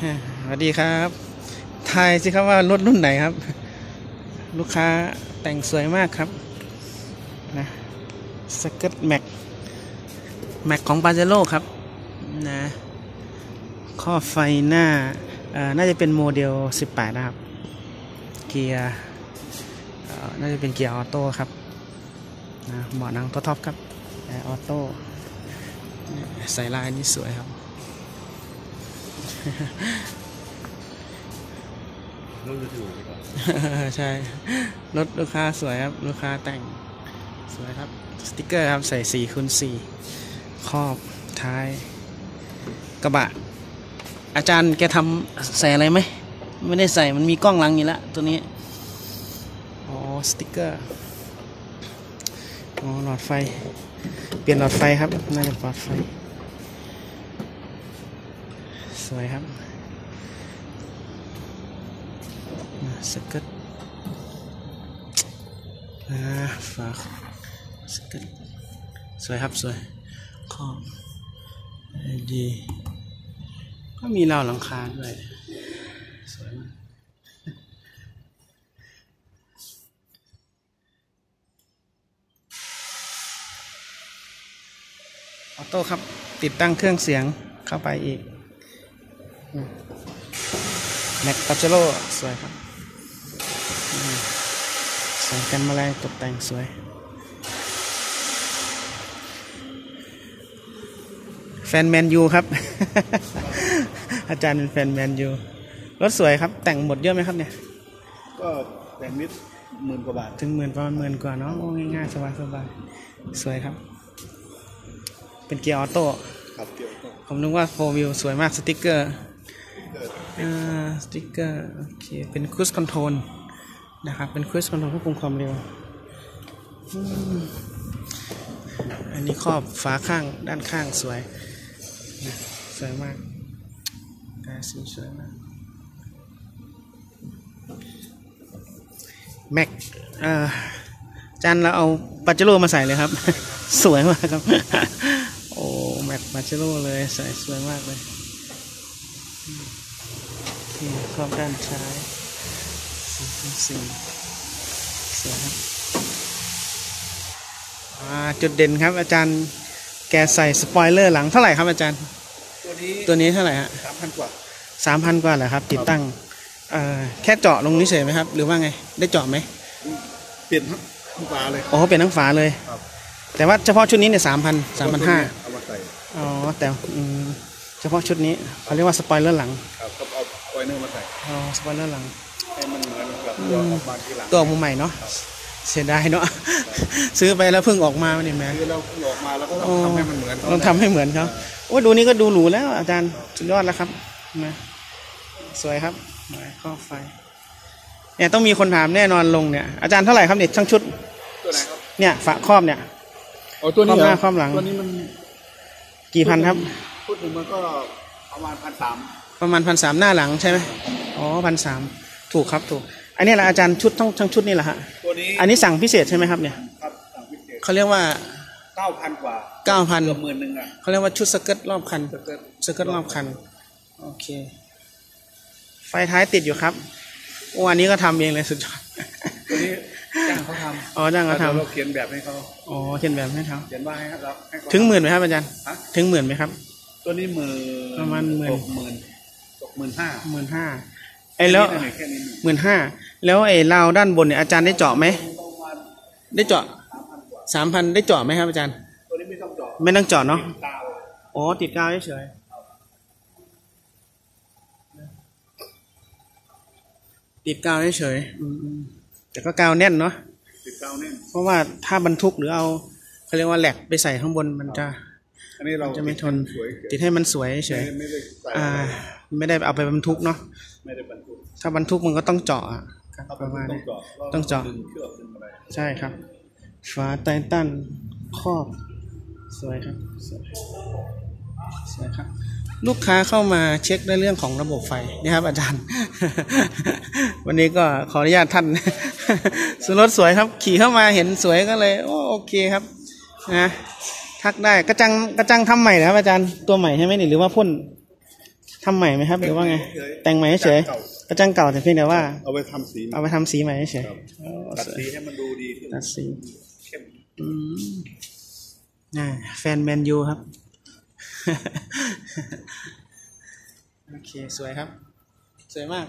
สวัสดีครับทายสิครับว่ารถรุ่นไหนครับ ลูกค้าแต่งสวยมากครับนะสเก็ตแม็กแม็กของปาเจโร่ครับนะข้อไฟหน้าอ่อน่าจะเป็นโมเดล 18 นะครับ เกียร์น่าจะเป็นเกียร์ออโต้ครับนะเบาะหนังตัวท็อปครับแอร์ออโต้ใส่ลายนี่สวยครับ รถือดีกว่าใช่ รถลูกค้าสวยครับ ลูกค้าแต่งสวยครับ สติกเกอร์ครับ ใส่4คูณ4ครอบท้าย กระบะ อาจารย์แกทำใส่อะไรไหม ไม่ได้ใส่มันมีกล้องหลังอยู่แล้วตัวนี้ อ๋อ สติกเกอร์อ๋อหลอดไฟ เปลี่ยนหลอดไฟครับ น่าจะปลอดไฟ สวยครับสเกิตอ่าฝาสเกิตสวยครับสวยข้อดี ก็มีราวหลังคาด้วย สวยมากออโต้ครับ ติดตั้งเครื่องเสียงเข้าไปอีก แม็กปาเจโร่สวยครับอืมใส่กันแมลงตกแต่งสวย แฟนแมนยูครับ อาจารย์เป็นแฟนแมนยูรถสวยครับ แต่งหมดเยอะไหมครับเนี่ย ก็แบ่งนิดหมื่นกว่าบาท ถึงหมื่นประมาณหมื่นกว่าเนาะโอ้ง่ายๆ สบายสบายสวยครับ เป็นเกียร์ออโต้ครับเกี่ยวกับผมนึกว่าโฟวิวสวยมากสติกเกอร์ อ่าสติกเกอร์โอเคเป็นค u ู s คอนโทรลนะครับ เป็นค u ู s คอนโทรลควบคุมความเร็วอันนี้ครอบฝาข้างด้านข้างสวยสวยมากสีสวยมากแม็กจานเราเอาปาเจโรมาใส่เลยครับ สวยมากครับ โอ้ แม็กปาเจโรเลยใส่สวยมากเลย นี่ครอบด้านซ้ายสี่คูณสี่สวยครับอ่าจุดเด่นครับอาจารย์แกใส่สปอยเลอร์หลังเท่าไหร่ครับอาจารย์ ตัวนี้ตัวนี้เท่าไหร่ฮะสามพันกว่าสามพันกว่าเหรอครับ ติดตั้งเอ่อแค่เจาะลงนี้เฉยไหมครับ หรือว่าไงได้เจาะไหมเปลี่ยนทั้งฝาเลยโอ้เปลี่ยนทั้งฝาเลยครับแต่ว่าเฉพาะชุดนี้เนี่ยสามพันสามพันห้าเอามาใส่อ๋อแต่อืมเฉพาะชุดนี้เขาเรียกว่าสปอยเลอร์หลังครับก็ เอาคอยเนอร์มาใส่อ๋อสปอยเลอร์หลังให้มันเหมือนกับตัวออกมาทีหลังตัวมใหม่เนาะเสียดายเนาะซื้อไปแล้วเพิ่งออกมาเนี่ยแม่คือเราออกมาแล้วก็ต้องทำให้มันเหมือนต้องทำให้เหมือนเขาโอ้ดูนี่ก็ดูหรูแล้ว อาจารย์สุดยอดแล้วครับนะสวยครับหมายข้อไฟเนี่ยต้องมีคนถามแน่นอนลงเนี่ยอาจารย์เท่าไหร่ครับเนี่ยช่างชุดตัวไหนครับเนี่ยฝาครอบเนี่ยอ๋อตัวนี้ครอบหน้าครอบหลังตัวนี้มันกี่พันครับพูดถึงมันก็ประมาณพันสาม ประมาณพันสามหน้าหลังใช่ไหมอ๋อพันสามถูกครับถูก อันนี้แหละอาจารย์ชุดทั้งทั้งชุดนี่แหละฮะตัวนี้อันนี้สั่งพิเศษใช่ไหมครับเนี่ยครับสั่งพิเศษเขาเรียกว่าเก้าพันกว่าเก้าพันเกือบหมื่นหนึ่งอะเขาเรียกว่าชุดสเกิร์ตรอบคันสเกิร์ตสเกิร์ตรอบคันโอเค ไฟท้ายติดอยู่ครับโอ้อันนี้ก็ทำเองเลยสุดยอดตัวนี้จ้างเขาทำอ๋อจ้างเขาแล้วทำเราเขียนแบบให้เขาอ๋อเขียนแบบให้เขาเขียนว่าให้เราให้เขาถึงหมื่นไหมครับอาจารย์ฮะถึงหมื่นไหมครับ ตัวนี้หมื่นประมาณหมื่นหกหมื่น หกหมื่นห้าหมื่นห้าไอ้แล้วแค่นี้หนึ่งหมื่นห้าแล้วไอ้ราวด้านบนเนี่ยอาจารย์ได้เจาะไหมประมาณได้เจาะสามพันกว่าสามพันได้เจาะไหมครับอาจารย์ตัวนี้ไม่ต้องเจาะไม่ต้องเจาะเนาะกาวอ๋อติดกาวเฉยๆติดกาวเฉยๆอืมๆแต่ก็กาวแน่นเนาะติดกาวแน่นเพราะว่าถ้าบรรทุกหรือเอาเขาเรียกว่าแหลกไปใส่ข้างบนมันจะอันนี้เราจะไม่ทนสวยติดให้มันสวยเฉไม่ยไม่ได้ใส่อ่า ไม่ได้เอาไปบรรทุกเนาะไม่ได้บรรทุกถ้าบรรทุกมันก็ต้องเจาะอะครับถ้าประบรมาณรทุกนี้ต้องเจาะต้องเจาะดึงเชือกดึงอะไรใช่ครับฝาไททันครอบสวยครับสวยสวยครับ ลูกค้าเข้ามาเช็คในเรื่องของระบบไฟนี่ครับ อาจารย์ วันนี้ก็ขออนุญาตท่านสุรถสวยครับ ขี่เข้ามาเห็นสวยก็เลยโอ้โอเคครับนะทักได้กระจังกระจังทำใหม่นะครับอาจารย์ตัวใหม่ใช่ไหมนี่หรือว่าพ่น ทำใหม่ไหมครับหรือว่าไง แต่งใหม่เฉยๆกระจังเก่าแต่เพียงแต่ว่า เอาไปทำสีใหม่เอาไปทำสีใหม่เฉยครับๆอ๋อตัดสวยสีให้มันดูดีขึ้นตัดสีเข้มอืมน่าแฟนแมนยูครับ โอเค สวยครับ สวยมาก